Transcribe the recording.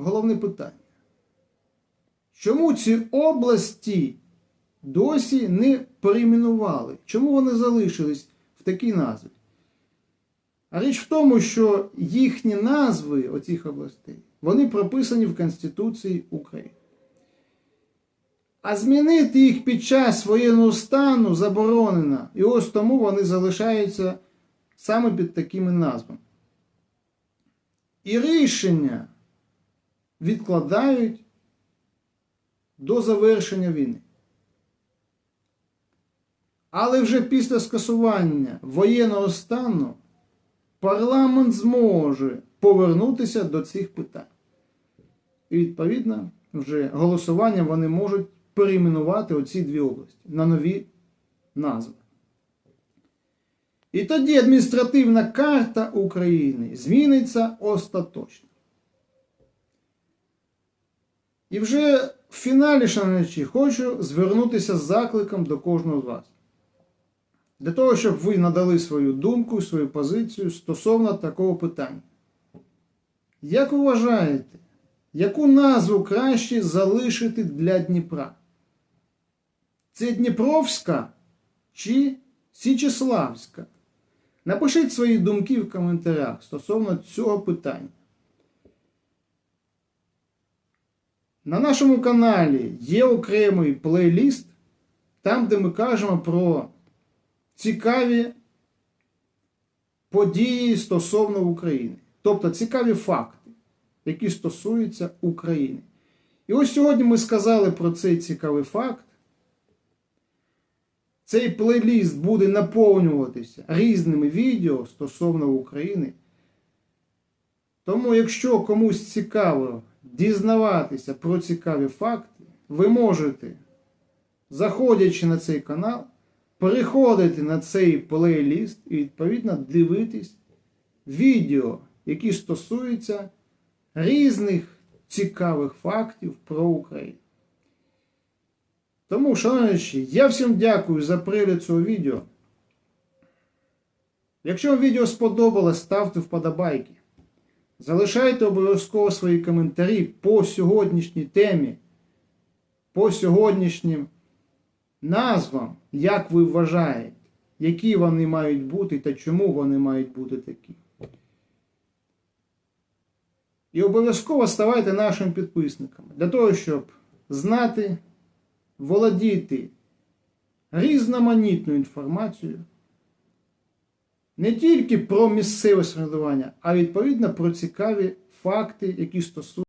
головне питання. Чому ці області досі не перейменували? Чому вони залишились в такій назві? А річ в тому, що їхні назви оцих областей, вони прописані в Конституції України. А змінити їх під час воєнного стану заборонено. І ось тому вони залишаються саме під такими назвами. І рішення відкладають до завершення війни. Але вже після скасування воєнного стану парламент зможе повернутися до цих питань. І відповідно, вже голосуванням вони можуть перейменувати оці дві області на нові назви. І тоді адміністративна карта України зміниться остаточно. І вже в фіналі, шановні, хочу звернутися з закликом до кожного з вас. Для того, щоб ви надали свою думку, свою позицію стосовно такого питання. Як ви вважаєте, яку назву краще залишити для Дніпра? Це Дніпровська чи Січеславська? Напишіть свої думки в коментарях стосовно цього питання. На нашому каналі є окремий плейліст, там, де ми кажемо про цікаві події стосовно України. Тобто цікаві факти, які стосуються України. І ось сьогодні ми сказали про цей цікавий факт. Цей плейліст буде наповнюватися різними відео стосовно України. Тому, якщо комусь цікаво дізнаватися про цікаві факти, ви можете, заходячи на цей канал, переходити на цей плейліст і відповідно дивитись відео, які стосуються різних цікавих фактів про Україну. Тому, шановні, я всім дякую за перегляд цього відео. Якщо вам відео сподобалось, ставте вподобайки. Залишайте обов'язково свої коментарі по сьогоднішній темі, по сьогоднішнім назвам, як ви вважаєте, які вони мають бути та чому вони мають бути такі. І обов'язково ставайте нашим підписниками для того, щоб знати, володіти різноманітною інформацією не тільки про місцеве самоврядування, а відповідно про цікаві факти, які стосуються.